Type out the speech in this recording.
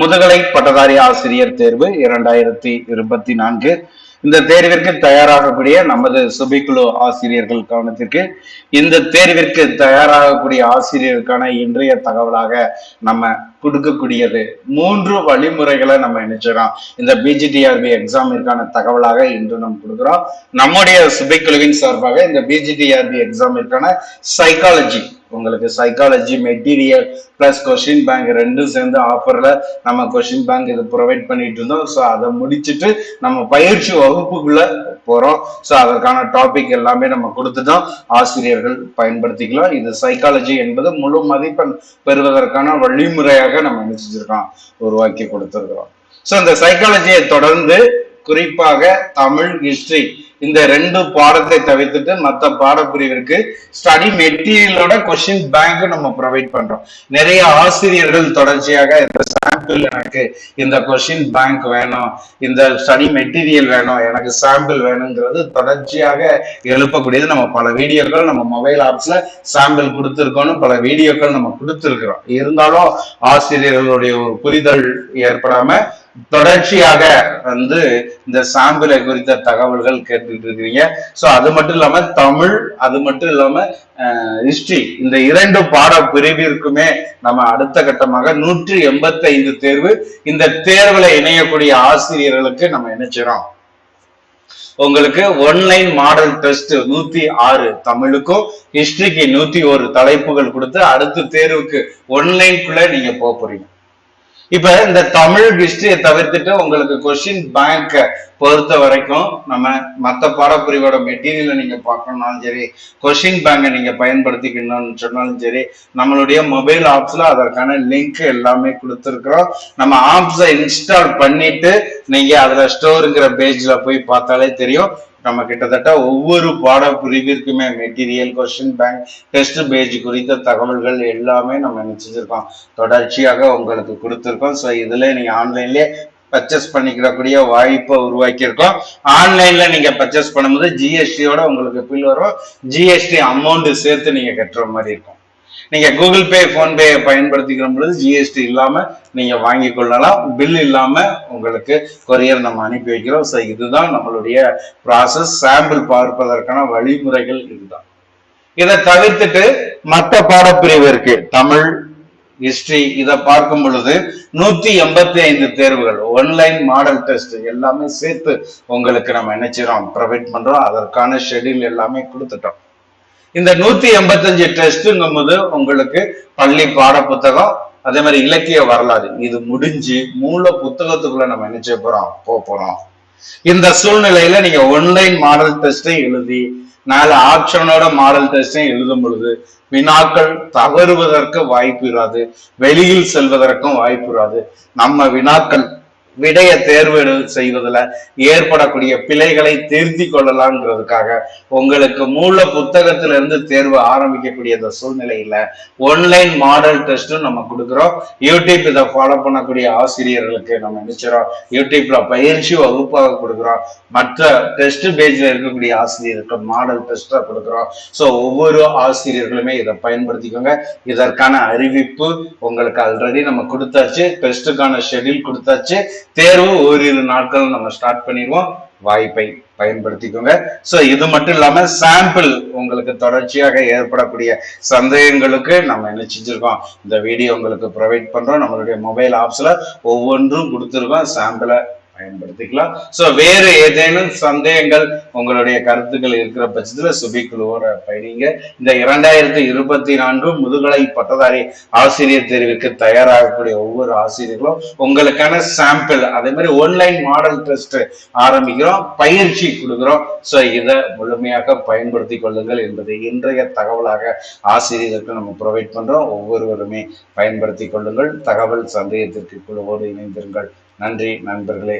முதுகலை பட்டதாரி ஆசிரியர் தேர்வு இரண்டாயிரத்தி இருபத்தி நான்கு. இந்த தேர்விற்கு தயாராகக்கூடிய நமது சுபிக்குழு ஆசிரியர்கள் கவனத்திற்கு இந்த தேர்விற்கு தயாராகக்கூடிய ஆசிரியருக்கான இன்றைய தகவலாக நம்ம கொடுக்கக்கூடியது. மூன்று வழிமுறைகளை நம்ம நினைச்சிடறோம் இந்த பிஜிடிஆர்பி எக்ஸாமிற்கான தகவலாக இன்று நம்ம கொடுக்குறோம். நம்முடைய சுபைக்குழுவின் சார்பாக இந்த பிஜிடிஆர்பி எக்ஸாமிற்கான சைக்காலஜி உங்களுக்கு psychology material plus question bank ரெண்டும் சேர்ந்து ஆஃபர்ல நம்ம கொஷின் பேங்க் இது ப்ரொவைட் பண்ணிட்டு இருந்தோம். ஸோ அதை முடிச்சுட்டு நம்ம பயிற்சி வகுப்புக்குள்ள போறோம். ஸோ அதற்கான டாபிக் எல்லாமே நம்ம கொடுத்துட்டோம் ஆசிரியர்கள் பயன்படுத்திக்கலாம். இது சைக்காலஜி என்பது முழு மதிப்பெண் பெறுவதற்கான வழிமுறையாக நம்ம நினைச்சிருக்கோம் உருவாக்கி கொடுத்துருக்கிறோம். ஸோ இந்த சைக்காலஜியை தொடர்ந்து குறிப்பாக தமிழ் ஹிஸ்டரி இந்த ரெண்டு பாடத்தை தவிர்த்துட்டு மற்ற பாடப்பிரிவிற்கு ஸ்டடி மெட்டீரியலோட கொஸ்டின் பேங்க் நம்ம ப்ரொவைட் பண்றோம். நிறைய ஆசிரியர்கள் தொடர்ச்சியாக இந்த சாம்பிள் எனக்கு இந்த கொஸ்டின் பேங்க் வேணும் இந்த ஸ்டடி மெட்டீரியல் வேணும் எனக்கு சாம்பிள் வேணுங்கிறது தொடர்ச்சியாக எழுப்பக்கூடியது. நம்ம பல வீடியோக்கள் நம்ம மொபைல் ஆப்ஸ்ல சாம்பிள் கொடுத்துருக்கோம்னு பல வீடியோக்கள் நம்ம கொடுத்துருக்கிறோம். இருந்தாலும் ஆசிரியர்களுடைய ஒரு புரிதல் ஏற்படாம தொடர்ச்சியாக வந்து இந்த சாம்பிளை குறித்த தகவல்கள் கேட்டுட்டு இருக்கீங்க. ஸோ அது மட்டும் இல்லாம தமிழ் அது மட்டும் இல்லாம ஹிஸ்டரி இந்த இரண்டு பாட பிரிவிற்குமே நம்ம அடுத்த கட்டமாக நூற்றி எண்பத்தி ஐந்து தேர்வு. இந்த தேர்வுல இணையக்கூடிய ஆசிரியர்களுக்கு நம்ம இணைச்சிரோம் உங்களுக்கு ஒன்லைன் மாடல் டெஸ்ட் நூத்தி ஆறு தமிழுக்கும் ஹிஸ்டரிக்கு நூத்தி ஒரு தலைப்புகள் கொடுத்து அடுத்த தேர்வுக்கு ஒன்லைன்குள்ள நீங்க போக போறீங்க. இப்ப இந்த தமிழ் ஹிஸ்டரியை தவிர்த்துட்டு உங்களுக்கு கொஸ்டின் பேங்க் பொறுத்த வரைக்கும் நம்ம மற்ற பாடப்பிரிவோட மெட்டீரியலை நீங்க பார்க்கணும்னாலும் சரி கொஸ்டின் பேங்கை நீங்க பயன்படுத்திக்கணும்னு சொன்னாலும் சரி நம்மளுடைய மொபைல் ஆப்ஸ்ல அதற்கான லிங்க் எல்லாமே கொடுத்துருக்குறோம். நம்ம ஆப்ஸை இன்ஸ்டால் பண்ணிட்டு நீங்க அதுல ஸ்டோருங்கிற பேஜ்ல போய் பார்த்தாலே தெரியும். நம்ம கிட்டத்தட்ட ஒவ்வொரு பாட பிரிவிற்குமே material question bank test page குறித்த தகவல்கள் எல்லாமே நம்ம நினைச்சிருக்கோம் தொடர்ச்சியாக உங்களுக்கு கொடுத்துருக்கோம். ஸோ இதில் நீங்கள் ஆன்லைன்லேயே பர்ச்சேஸ் பண்ணிக்கிறக்கூடிய வாய்ப்பை உருவாக்கியிருக்கோம். ஆன்லைன்ல நீங்க பர்ச்சேஸ் பண்ணும்போது ஜிஎஸ்டியோட உங்களுக்கு பில் வரும். ஜிஎஸ்டி அமௌண்ட் சேர்த்து நீங்க கட்டுற மாதிரி இருக்கும். நீங்க கூகுள் பே போன்பே பயன்படுத்திக்கிற பொழுது ஜிஎஸ்டி இல்லாம நீங்க வாங்கி கொள்ளலாம். பில் இல்லாம உங்களுக்கு கொரியர் நம்ம அனுப்பி வைக்கிறோம். ஸோ இதுதான் நம்மளுடைய ப்ராசஸ் சாம்பிள் பார்ப்பதற்கான வழிமுறைகள் இதுதான். இதை தவிர்த்துட்டு மற்ற பாடப்பிரிவு இருக்கு. தமிழ் ஹிஸ்டரி இதை பார்க்கும் பொழுது நூத்தி எண்பத்தி ஐந்து தேர்வுகள் ஒன்லைன் மாடல் டெஸ்ட் எல்லாமே சேர்த்து உங்களுக்கு நம்ம நினைச்சிடோம் ப்ரொவைட் பண்றோம். அதற்கான ஷெட்யூல் எல்லாமே கொடுத்துட்டோம். இந்த நூத்தி எண்பத்தஞ்சு டெஸ்ட்ங்கும் போது உங்களுக்கு பள்ளி பாட புத்தகம் அதே மாதிரி இலக்கிய வரலாறு. இது முடிஞ்சு மூல புத்தகத்துக்குள்ள நம்ம என்ன செய்ய போறோம்? போக போறோம். இந்த சூழ்நிலையில நீங்க ஒன்லைன் மாடல் டெஸ்டையும் எழுதி நாலு ஆப்ஷனோட மாடல் டெஸ்டையும் எழுதும் பொழுது வினாக்கள் தவறுவதற்கு வாய்ப்பு இராது. வெளியில் செல்வதற்கும் வாய்ப்பு இராது. நம்ம வினாக்கள் விடைய தேர்வு செய்வதில் ஏற்படக்கூடிய பிழைகளை திருத்தி கொள்ளலாம்ங்கிறதுக்காக உங்களுக்கு மூல புத்தகத்திலிருந்து தேர்வு ஆரம்பிக்கக்கூடிய இந்த சூழ்நிலையில ஒன்லைன் மாடல் டெஸ்ட்டும் நம்ம கொடுக்குறோம். யூடியூப் இதை ஃபாலோ பண்ணக்கூடிய ஆசிரியர்களுக்கு நம்ம நினைச்சிடறோம் யூடியூப்ல பயிற்சி வகுப்பாக கொடுக்குறோம். மற்ற டெஸ்ட் பேஜ்ல இருக்கக்கூடிய ஆசிரியருக்கு மாடல் டெஸ்டா கொடுக்குறோம். ஸோ ஒவ்வொரு ஆசிரியர்களுமே இதை பயன்படுத்திக்கோங்க. இதற்கான அறிவிப்பு உங்களுக்கு ஆல்ரெடி நம்ம கொடுத்தாச்சு. டெஸ்ட்டுக்கான ஷெட்யூல் கொடுத்தாச்சு. தேர்வு ஓரிரு நாட்கள் நம்ம ஸ்டார்ட் பண்ணிடுவோம். வாய்ப்பை பயன்படுத்திக்கோங்க. ஸோ இது மட்டும் இல்லாம சாம்பிள் உங்களுக்கு தொடர்ச்சியாக ஏற்படக்கூடிய சந்தேகங்களுக்கு நம்ம என்ன செஞ்சுருக்கோம்? இந்த வீடியோ உங்களுக்கு ப்ரொவைட் பண்றோம். நம்மளுடைய மொபைல் ஆப்ஸ்ல ஒவ்வொன்றும் கொடுத்துருக்கோம். சாம்பிளை பயன்படுத்திக்கலாம். சோ வேறு ஏதேனும் சந்தேகங்கள் உங்களுடைய கருத்துக்கள் இருக்கிற பட்சத்துல சுபிக்குழுவோட பயணிங்க. இந்த இரண்டாயிரத்தி இருபத்தி நான்கு முதுகலை பட்டதாரி ஆசிரியர் தேர்விற்கு தயாராகக்கூடிய ஒவ்வொரு ஆசிரியர்களும் உங்களுக்கான சாம்பிள் அதே மாதிரி ஒன்லைன் மாடல் டெஸ்ட் ஆரம்பிக்கிறோம் பயிற்சி கொடுக்குறோம். சோ இதை முழுமையாக பயன்படுத்தி கொள்ளுங்கள் என்பது இன்றைய தகவலாக ஆசிரியர்களுக்கு நம்ம ப்ரொவைட் பண்றோம். ஒவ்வொருவருமே பயன்படுத்தி கொள்ளுங்கள். தகவல் சந்தேகத்திற்கு குழுவோடு இணைந்திருங்கள். நன்றி நண்பர்களே.